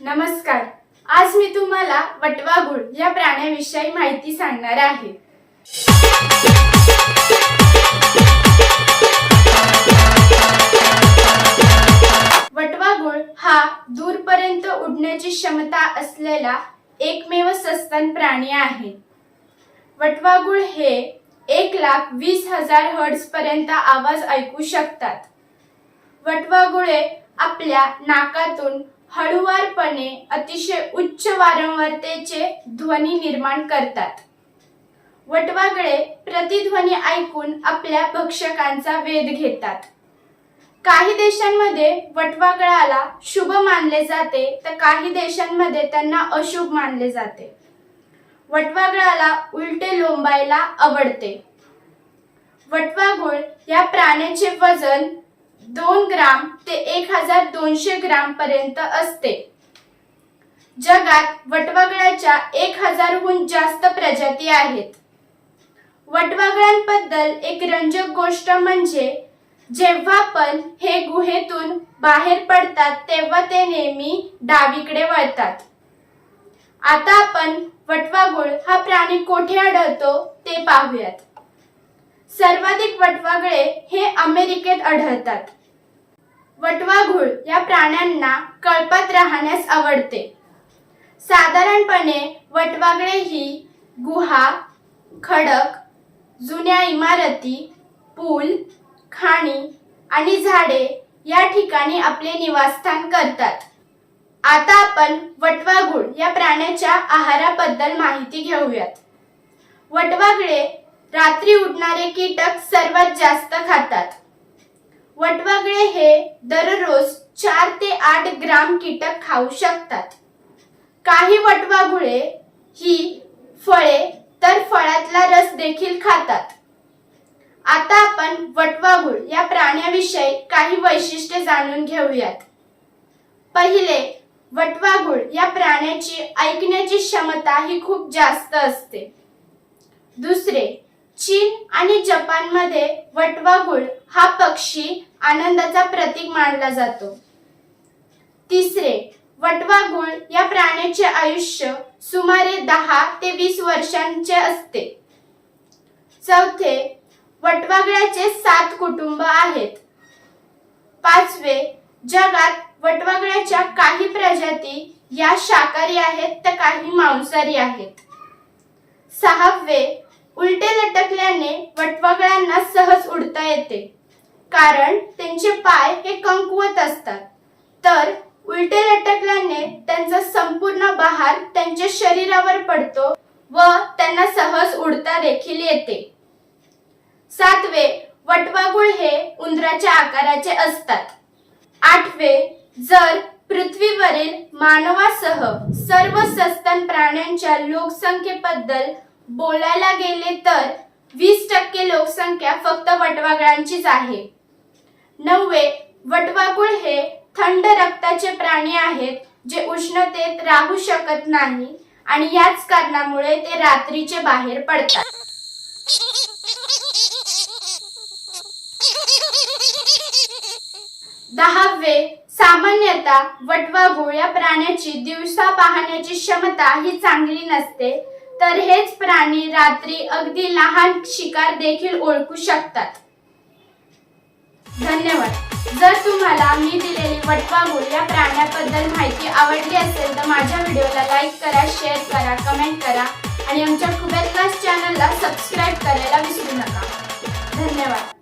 नमस्कार. आज मी तुम्हाला वटवाघूळ या प्राण्याविषयी माहिती सांगणार आहे. वटवाघूळ हा दूरपर्यंत उडण्याची क्षमता असलेला एकमेव सस्तन प्राणी आहे. वटवाघूळ हे एक लाख वीस हजार हर्ड्स पर्यंत आवाज ऐकू शकतात. वटवाघुळे आपल्या नाकातून हळुवारपणे अतिशय उच्च वारंवारतेचे ध्वनी निर्माण करतात. वटवागळे प्रतिध्वनी ऐकून आपल्या भक्षकांचा वेध घेतात. काही देशांमध्ये वटवागळाला शुभ मानले जाते तर काही देशांमध्ये त्यांना अशुभ मानले जाते. वटवागळाला उलटे लोंबायला आवडते. वटवागुळ या प्राण्याचे वजन दोन ग्राम ते एक हजार दोनशे ग्राम पर्यंत असते. जगात वटवाघळाच्या एक हजारहून जास्त प्रजाती आहेत. वटवाघळांबद्दल एक रंजक गोष्ट म्हणजे जेव्हा पण हे गुहेतून बाहेर पडतात तेव्हा ते नेहमी डावीकडे वळतात. आता आपण वटवागुळ हा प्राणी कोठे आढळतो ते पाहूयात. सर्वाधिक वटवागळे हे अमेरिकेत आढळतात. वटवाघूळ या प्राण्यांना कळपात राहण्यास आवडते. साधारणपणे वटवागळे ही गुहा खडक जुन्या इमारती पूल खाणी आणि झाडे या ठिकाणी आपले निवासस्थान करतात. आता आपण वटवाघूळ या प्राण्याच्या आहाराबद्दल माहिती घेऊयात. वटवागळे रात्री उडणारे कीटक सर्वात जास्त खातात. वटवागळे हे दररोज चार ते आठ ग्राम कीटक खाऊ शकतात. काही वटवागुळे ही फळे तर फळातला रस देखील खातात. आता आपण वटवागुळ या प्राण्याविषयी काही वैशिष्ट्ये जाणून घेऊयात. पहिले वटवागुळ या प्राण्याची ऐकण्याची क्षमता ही खूप जास्त असते. दुसरे चीन आणि जपानमध्ये वटवाघूळ हा पक्षी आनंदाचा प्रतीक मानला जातो. तिसरे वटवाघूळ या प्राण्याचे आयुष्य सुमारे दहा ते वीस वर्षांचे असते. चौथे वटवाघळाचे सात कुटुंब आहेत. पाचवे जगात वटवाघळाच्या काही प्रजाती या शाकाहारी आहेत तर काही मांसाहारी आहेत. सहावे उलटे अडकल्याने वटवागळ्यांना सहज उडता येते. कारण त्यांचे पाय हे कंकुवत असतात. तर उलटे लटकल्याने त्यांचा संपूर्ण बहार त्यांच्या शरीरावर पडतो व त्यांना सहज उडता देखील येते. सातवे वटवागुळ हे उंदराच्या आकाराचे असतात. आठवे जर पृथ्वीवरील मानवासह सर्व सस्तन प्राण्यांच्या लोकसंख्येबद्दल बोलायला गेले तर वीस टक्के लोकसंख्या फक्त वटवागळांचीच आहे. नववे वटवागुळ हे थंड रक्ताचे प्राणी आहेत जे उष्णतेत राहू शकत नाही आणि याच कारणामुळे ते रात्रीचे बाहेर पडतात. दहावे सामान्यतः वटवागुळ या प्राण्याची दिवसा पाहण्याची क्षमता ही चांगली नसते तर हेच प्राणी रात्री अगदी लहान शिकार देखील ओळखू शकतात. धन्यवाद. जर तुम्हाला मी दिलेली वटवाघूळ या प्राण्याबद्दल माहिती आवडली असेल तर माझ्या व्हिडिओला लाईक करा शेअर करा कमेंट करा आणि आमच्या खुबेतलाच चॅनलला सबस्क्राईब करायला विसरू नका. धन्यवाद.